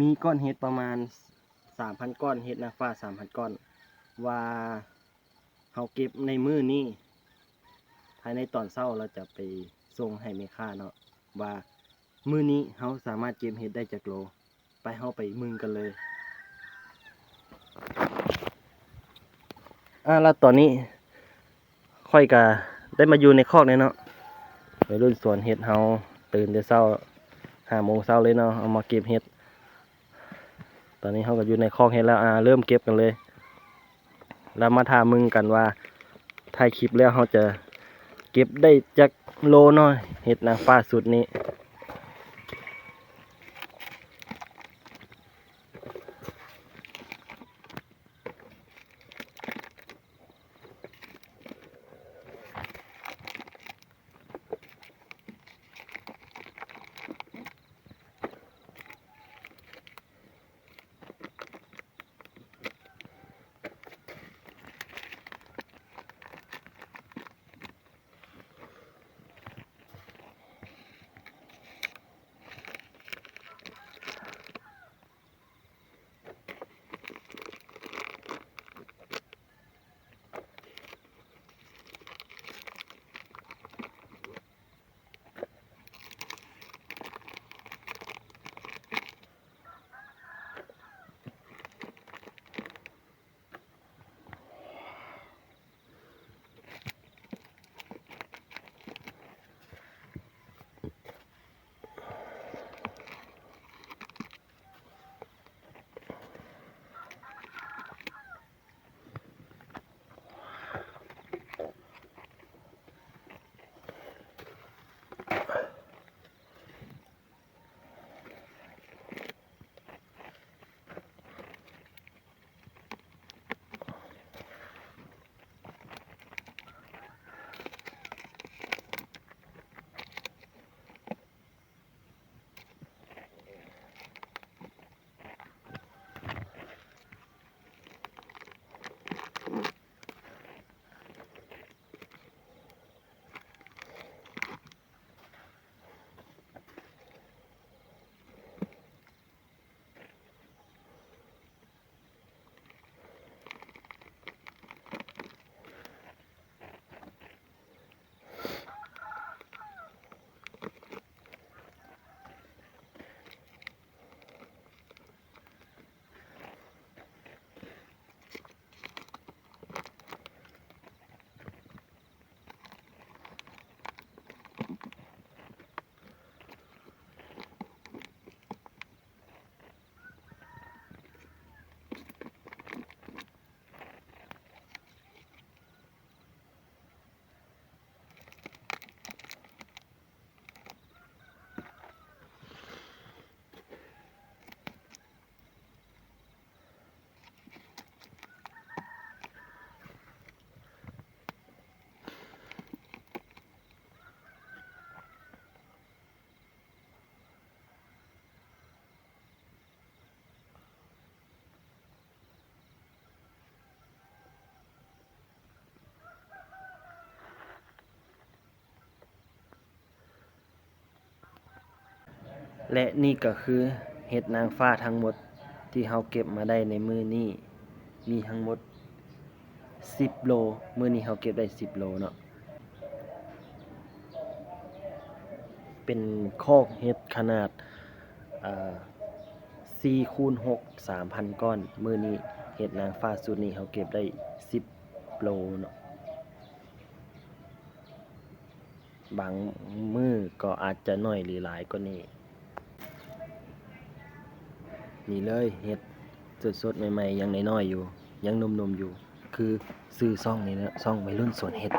มีก้อนเห็ดประมาณสามพันก้อนเห็ดนางฟ้าสามพันก้อน ว่าเขาเก็บในมือนี้ภายในตอนเช้าเราจะไปส่งให้แม่ค้าเนาะว่ามือนี้เขาสามารถเก็บเห็ดได้จากโล ไปเขาไปมึงกันเลยอ่าแล้วตอนนี้ค่อยกะได้มาอยู่ในคอกเลยเนาะในรุ่นสวนเห็ดเฮาตื่นแต่เช้าห้าโมงเช้าเลยเนาะเอามาเก็บเห็ด ตอนนี้เขาก็อยู่ในคลองเห็นแล้วอ่าเริ่มเก็บกันเลยแล้วมาทามึงกันว่าถ่ายคลิปแล้วเขาจะเก็บได้จากโลน้อยเห็ดนางฟ้าสุดนี้ และนี่ก็คือเห็ดนางฟ้าทั้งหมดที่เราเก็บมาได้ในมือนี้มีทั้งหมด 10 โลมื้อนี้เราเก็บได้ 10 โลเนาะเป็นคอกเห็ดขนาดอ่า4คูณ6 3,000ก้อน มือนี้เห็ดนางฟ้าสูตรนี้เราเก็บได้10โลเนาะบางมือก็อาจจะน้อยหรือหลายกว่านี้ นี่เลยเห็ดสดๆใหม่ๆยังน้อยๆอยู่ ยังหนมๆอยู่ คือซื้อซ่องนี่นะซ่องวัยรุ่นสวนเห็ด